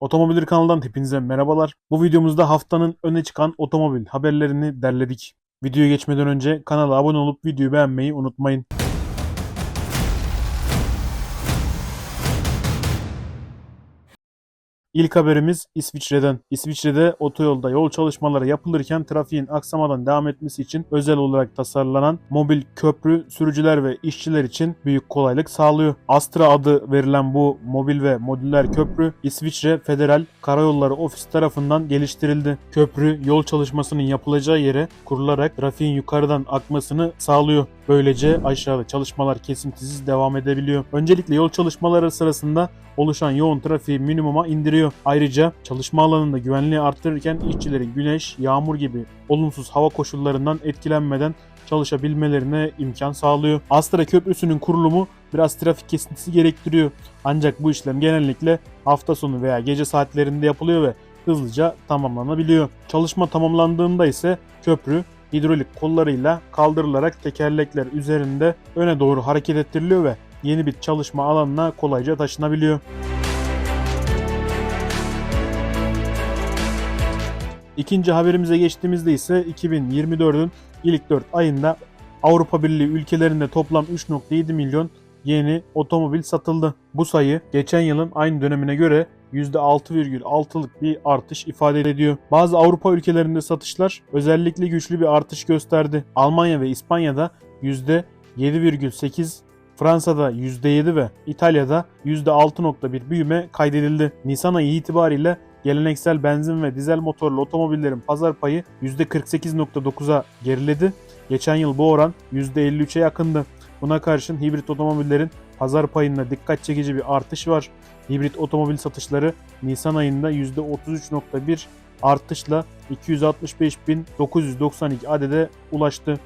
Otomobil kanalından hepinize merhabalar. Bu videomuzda haftanın öne çıkan otomobil haberlerini derledik. Videoya geçmeden önce kanala abone olup videoyu beğenmeyi unutmayın. İlk haberimiz İsviçre'den. İsviçre'de otoyolda yol çalışmaları yapılırken trafiğin aksamadan devam etmesi için özel olarak tasarlanan mobil köprü sürücüler ve işçiler için büyük kolaylık sağlıyor. Astra adı verilen bu mobil ve modüler köprü İsviçre Federal Karayolları Ofisi tarafından geliştirildi. Köprü yol çalışmasının yapılacağı yere kurularak trafiğin yukarıdan akmasını sağlıyor. Böylece aşağıda çalışmalar kesintisiz devam edebiliyor. Öncelikle yol çalışmaları sırasında oluşan yoğun trafiği minimuma indiriyor. Ayrıca çalışma alanında güvenliği arttırırken işçilerin güneş, yağmur gibi olumsuz hava koşullarından etkilenmeden çalışabilmelerine imkan sağlıyor. Astra Köprüsü'nün kurulumu biraz trafik kesintisi gerektiriyor. Ancak bu işlem genellikle hafta sonu veya gece saatlerinde yapılıyor ve hızlıca tamamlanabiliyor. Çalışma tamamlandığında ise köprü hidrolik kollarıyla kaldırılarak tekerlekler üzerinde öne doğru hareket ettiriliyor ve yeni bir çalışma alanına kolayca taşınabiliyor. İkinci haberimize geçtiğimizde ise 2024'ün ilk 4 ayında Avrupa Birliği ülkelerinde toplam 3.7 milyon yeni otomobil satıldı. Bu sayı geçen yılın aynı dönemine göre %6,6'lık bir artış ifade ediyor. Bazı Avrupa ülkelerinde satışlar özellikle güçlü bir artış gösterdi. Almanya ve İspanya'da %7,8 Fransa'da %7 ve İtalya'da %6.1 büyüme kaydedildi. Nisan ayı itibariyle geleneksel benzin ve dizel motorlu otomobillerin pazar payı %48.9'a geriledi. Geçen yıl bu oran %53'e yakındı. Buna karşın hibrit otomobillerin pazar payında dikkat çekici bir artış var. Hibrit otomobil satışları Nisan ayında %33.1 artışla 265.992 adede ulaştı.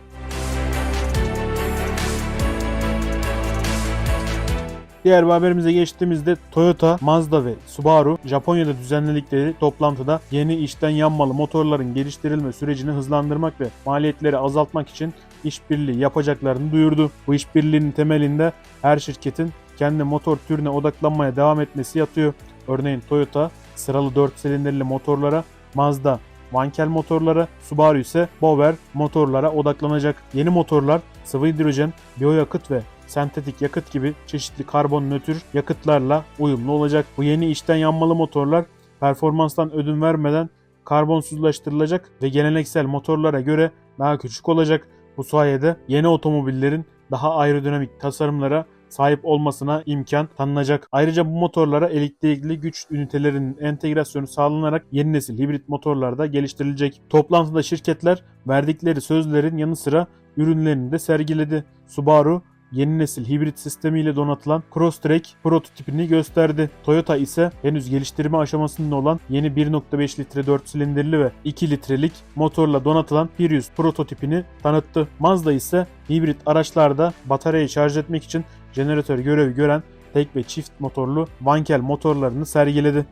Diğer bir haberimize geçtiğimizde Toyota, Mazda ve Subaru Japonya'da düzenledikleri toplantıda yeni içten yanmalı motorların geliştirilme sürecini hızlandırmak ve maliyetleri azaltmak için işbirliği yapacaklarını duyurdu. Bu işbirliğinin temelinde her şirketin kendi motor türüne odaklanmaya devam etmesi yatıyor. Örneğin Toyota sıralı 4 silindirli motorlara, Mazda Wankel motorlara, Subaru ise Power motorlara odaklanacak. Yeni motorlar sıvı hidrojen, biyoyakıt ve sentetik yakıt gibi çeşitli karbon nötr yakıtlarla uyumlu olacak. Bu yeni içten yanmalı motorlar performanstan ödün vermeden karbonsuzlaştırılacak ve geleneksel motorlara göre daha küçük olacak. Bu sayede yeni otomobillerin daha aerodinamik tasarımlara sahip olmasına imkan tanınacak. Ayrıca bu motorlara elektrikli güç ünitelerinin entegrasyonu sağlanarak yeni nesil hibrit motorlar da geliştirilecek. Toplantıda şirketler verdikleri sözlerin yanı sıra ürünlerini de sergiledi. Subaru yeni nesil hibrit sistemiyle donatılan Crosstrek prototipini gösterdi. Toyota ise henüz geliştirme aşamasında olan yeni 1.5 litre 4 silindirli ve 2 litrelik motorla donatılan Prius prototipini tanıttı. Mazda ise hibrit araçlarda bataryayı şarj etmek için jeneratör görevi gören tek ve çift motorlu Wankel motorlarını sergiledi.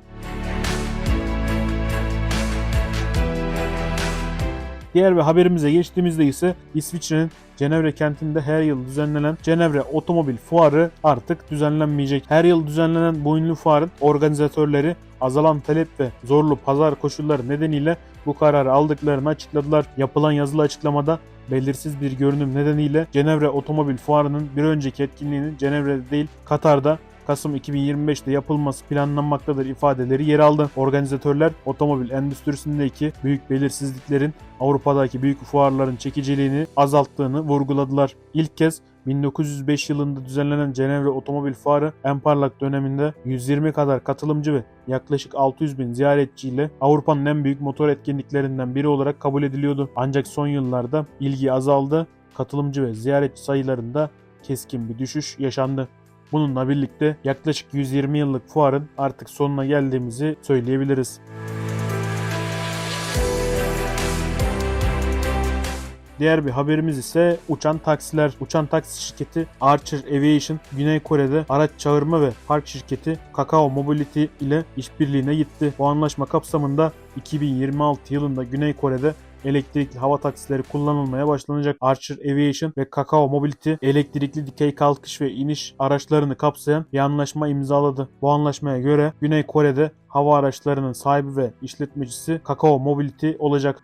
Diğer bir haberimize geçtiğimizde ise İsviçre'nin Cenevre kentinde her yıl düzenlenen Cenevre Otomobil Fuarı artık düzenlenmeyecek. Her yıl düzenlenen bu ünlü fuarın organizatörleri azalan talep ve zorlu pazar koşulları nedeniyle bu kararı aldıklarını açıkladılar. Yapılan yazılı açıklamada belirsiz bir görünüm nedeniyle Cenevre Otomobil Fuarı'nın bir önceki etkinliğinin Cenevre'de değil Katar'da Kasım 2025'te yapılması planlanmaktadır ifadeleri yer aldı. Organizatörler otomobil endüstrisindeki büyük belirsizliklerin Avrupa'daki büyük fuarların çekiciliğini azalttığını vurguladılar. İlk kez 1905 yılında düzenlenen Cenevre Otomobil Fuarı en parlak döneminde 120 kadar katılımcı ve yaklaşık 600 bin ziyaretçiyle Avrupa'nın en büyük motor etkinliklerinden biri olarak kabul ediliyordu. Ancak son yıllarda ilgi azaldı, katılımcı ve ziyaretçi sayılarında keskin bir düşüş yaşandı. Bununla birlikte yaklaşık 120 yıllık fuarın artık sonuna geldiğimizi söyleyebiliriz. Diğer bir haberimiz ise uçan taksiler. Uçan taksi şirketi Archer Aviation Güney Kore'de araç çağırma ve park şirketi Kakao Mobility ile işbirliğine gitti. Bu anlaşma kapsamında 2026 yılında Güney Kore'de elektrikli hava taksileri kullanılmaya başlanacak. Archer Aviation ve Kakao Mobility elektrikli dikey kalkış ve iniş araçlarını kapsayan bir anlaşma imzaladı. Bu anlaşmaya göre Güney Kore'de hava araçlarının sahibi ve işletmecisi Kakao Mobility olacak.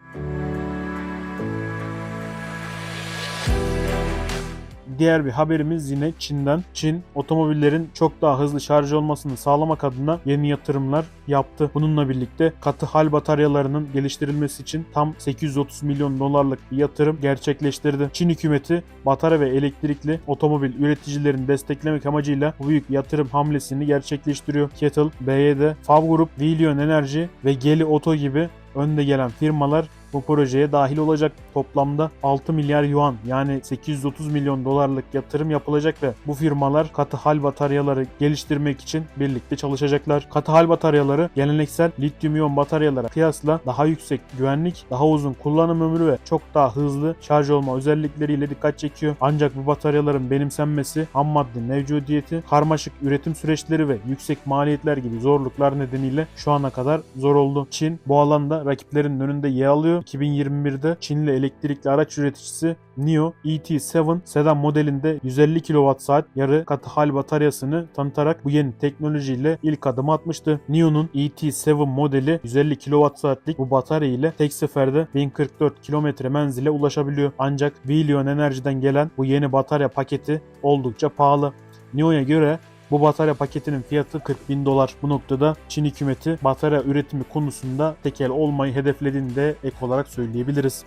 Diğer bir haberimiz yine Çin'den. Çin otomobillerin çok daha hızlı şarj olmasını sağlamak adına yeni yatırımlar yaptı. Bununla birlikte katı hal bataryalarının geliştirilmesi için tam 830 milyon dolarlık bir yatırım gerçekleştirdi. Çin hükümeti batarya ve elektrikli otomobil üreticilerini desteklemek amacıyla bu büyük yatırım hamlesini gerçekleştiriyor. Kettle, BYD, Fav Group, Vilion Enerji ve Geli Auto gibi önde gelen firmalar bu projeye dahil olacak. Toplamda 6 milyar yuan yani 830 milyon dolarlık yatırım yapılacak ve bu firmalar katı hal bataryaları geliştirmek için birlikte çalışacaklar. Katı hal bataryaları geleneksel lityum iyon bataryalara kıyasla daha yüksek güvenlik, daha uzun kullanım ömrü ve çok daha hızlı şarj olma özellikleriyle dikkat çekiyor. Ancak bu bataryaların benimsenmesi, ham madde mevcudiyeti, karmaşık üretim süreçleri ve yüksek maliyetler gibi zorluklar nedeniyle şu ana kadar zor oldu. Çin bu alanda rakiplerinin önünde yer alıyor. 2021'de Çinli elektrikli araç üreticisi NIO ET7 sedan modelinde 150 kWh yarı katı hal bataryasını tanıtarak bu yeni teknolojiyle ilk adımı atmıştı. NIO'nun ET7 modeli 150 kWh'lik bu batarya ile tek seferde 1044 km menzile ulaşabiliyor. Ancak Vilion Enerji'den gelen bu yeni batarya paketi oldukça pahalı. NIO'ya göre bu batarya paketinin fiyatı 40 bin dolar. Bu noktada Çin hükümeti batarya üretimi konusunda tekel olmayı hedeflediğini de ek olarak söyleyebiliriz.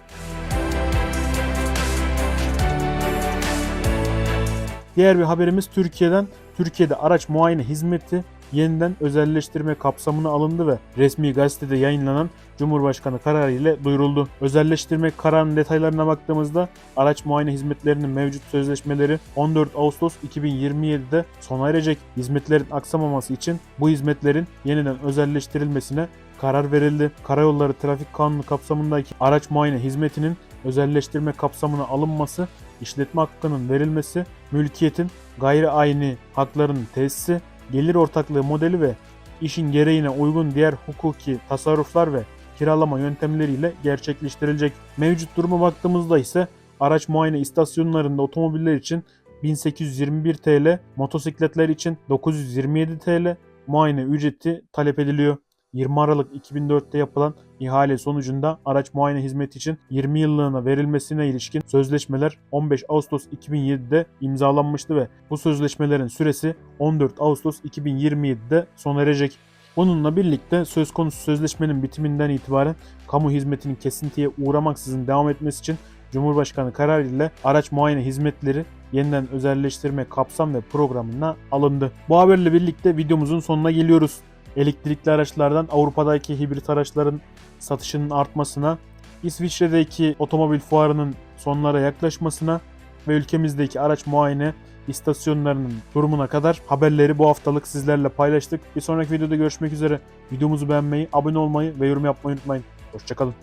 Diğer bir haberimiz Türkiye'den. Türkiye'de araç muayene hizmeti yeniden özelleştirme kapsamına alındı ve resmi gazetede yayınlanan Cumhurbaşkanı kararı ile duyuruldu. Özelleştirme kararının detaylarına baktığımızda araç muayene hizmetlerinin mevcut sözleşmeleri 14 Ağustos 2027'de sona erecek. Hizmetlerin aksamaması için bu hizmetlerin yeniden özelleştirilmesine karar verildi. Karayolları Trafik Kanunu kapsamındaki araç muayene hizmetinin özelleştirme kapsamına alınması, işletme hakkının verilmesi, mülkiyetin gayri aynı haklarının tesisi, gelir ortaklığı modeli ve işin gereğine uygun diğer hukuki tasarruflar ve kiralama yöntemleriyle gerçekleştirilecek. Mevcut duruma baktığımızda ise araç muayene istasyonlarında otomobiller için 1821 TL, motosikletler için 927 TL muayene ücreti talep ediliyor. 20 Aralık 2004'te yapılan ihale sonucunda araç muayene hizmeti için 20 yıllığına verilmesine ilişkin sözleşmeler 15 Ağustos 2007'de imzalanmıştı ve bu sözleşmelerin süresi 14 Ağustos 2027'de sona erecek. Bununla birlikte söz konusu sözleşmenin bitiminden itibaren kamu hizmetinin kesintiye uğramaksızın devam etmesi için Cumhurbaşkanı kararıyla araç muayene hizmetleri yeniden özelleştirme kapsam ve programına alındı. Bu haberle birlikte videomuzun sonuna geliyoruz. Elektrikli araçlardan Avrupa'daki hibrit araçların satışının artmasına, İsviçre'deki otomobil fuarının sonlara yaklaşmasına ve ülkemizdeki araç muayene istasyonlarının durumuna kadar haberleri bu haftalık sizlerle paylaştık. Bir sonraki videoda görüşmek üzere. Videomuzu beğenmeyi, abone olmayı ve yorum yapmayı unutmayın. Hoşçakalın.